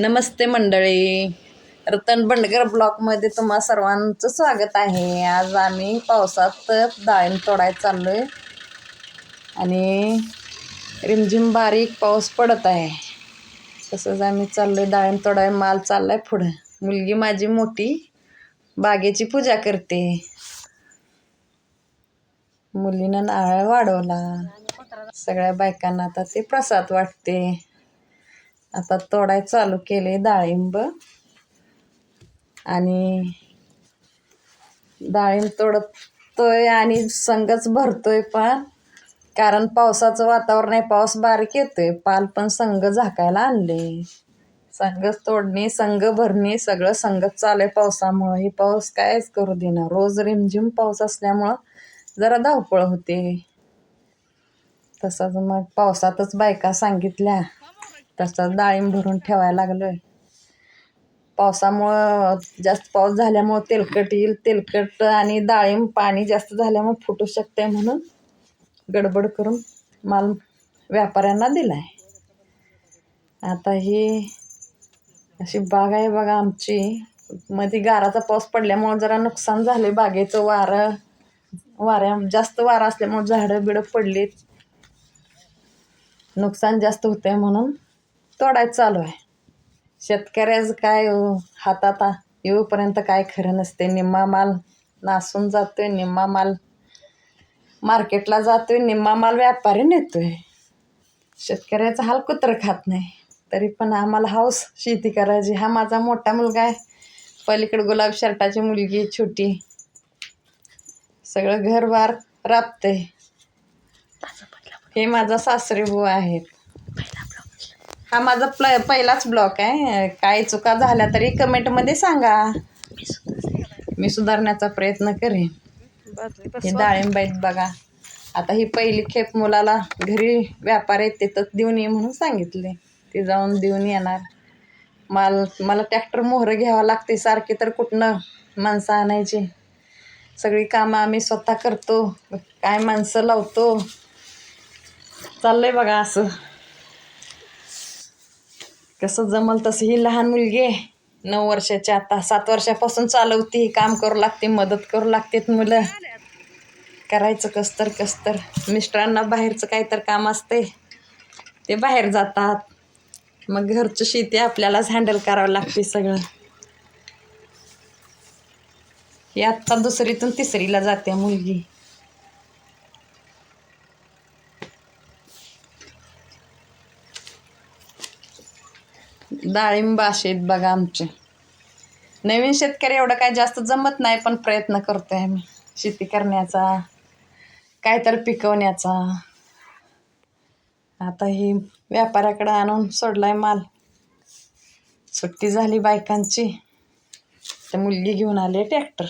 नमस्ते मंडळी. रतन बंडगर ब्लॉकमध्ये तुम्हा सर्वांचं स्वागत आहे. आज आम्ही पावसात डाळिंब तोडायला चाललो आहे आणि रिमझिम बारीक पाऊस पडत आहे. तसंच आम्ही चाललो आहे डाळिंब तोडाय माल चालला आहे पुढं. मुलगी माझी मोठी बागेची पूजा करते. मुलीनं नारळ वाढवला. सगळ्या बायकांना आता ते प्रसाद वाटते. आता तोडाय चालू केले डाळिंब. आणि डाळिंब तोडतोय आणि संगच भरतोय पण. कारण पावसाचं वातावरण आहे पाऊस बारीक येतोय. पाल पण संघ झाकायला आणले संगच तोडणे संग भरणे सगळं संगच चालू आहे पावसामुळं. हे पाऊस कायच करू देणार रोज रिमझिम पाऊस असल्यामुळं जरा धावपळ होते. तसंच मग पावसातच बायका सांगितल्या. तसंच डाळिंब भरून ठेवायला लागलोय. पावसामुळं जास्त पाऊस झाल्यामुळं तेलकट येईल तेलकट आणि डाळिंब पाणी जास्त झाल्यामुळं फुटू शकते म्हणून गडबड करून माल व्यापाऱ्यांना दिलाय. आता ही अशी बाग आहे बघा आमची. मध्ये गाराचा पाऊस पडल्यामुळं जरा नुकसान झाले बागेचं वारं. वाऱ्या जास्त वारा असल्यामुळं झाडं बिडं पडलीत. नुकसान जास्त होतंय म्हणून तोडायचं चालू आहे. शेतकऱ्याचं काय हो, हातात येऊपर्यंत काय खरं नसते. निम्मा माल नासून जातोय निम्मा माल मार्केटला जातोय निम्मा माल व्यापारी नेतोय. शेतकऱ्याचा हाल कुत्र खात नाही. तरी पण आम्हाला हाऊस शेती करायची. हा माझा मोठा मुलगा आहे. पलीकडे गुलाब शर्टाची मुलगी छोटी. सगळं घरबार राबते हे माझा सासरे भाऊ आहेत. हा माझा प्ल पहिलाच ब्लॉक आहे. काय चुका झाल्या तरी कमेंटमध्ये सांगा. मी सुधारण्याचा प्रयत्न करेन. हे डाळिंब आहेत बघा. आता ही पहिली खेप मुलाला घरी व्यापार आहेत तर देऊन ये म्हणून सांगितले. ते जाऊन देऊन येणार. माल मला ट्रॅक्टर मोहरं घ्यावं लागते सारखे तर कुठनं माणसं आणायची? सगळी कामं आम्ही स्वतः करतो. काय माणसं लावतो? चाललंय बघा असं. कसं जमल तसं ही लहान मुलगी आहे. नऊ वर्षाची आता सात वर्षापासून चालवती काम करू लागते मदत करू लागतेत मुलं. करायचं कसतर कसतर मिस्टरांना बाहेरचं काही तर काम असते ते बाहेर जातात. मग घरचं शेती आपल्यालाच हँडल करावं लागते सगळं. ही आत्ता दुसरीतून तिसरीला जाते मुलगी. डाळिंब असे आहेत बघा आमचे. नवीन शेतकरी एवढं काय जास्त जमत नाही पण प्रयत्न करतो आहे आम्ही शेती करण्याचा काय तर पिकवण्याचा. आता ही व्यापाऱ्याकडे आणून सोडलाय माल. सुट्टी झाली बायकांची. तर मुलगी घेऊन आली ट्रॅक्टर.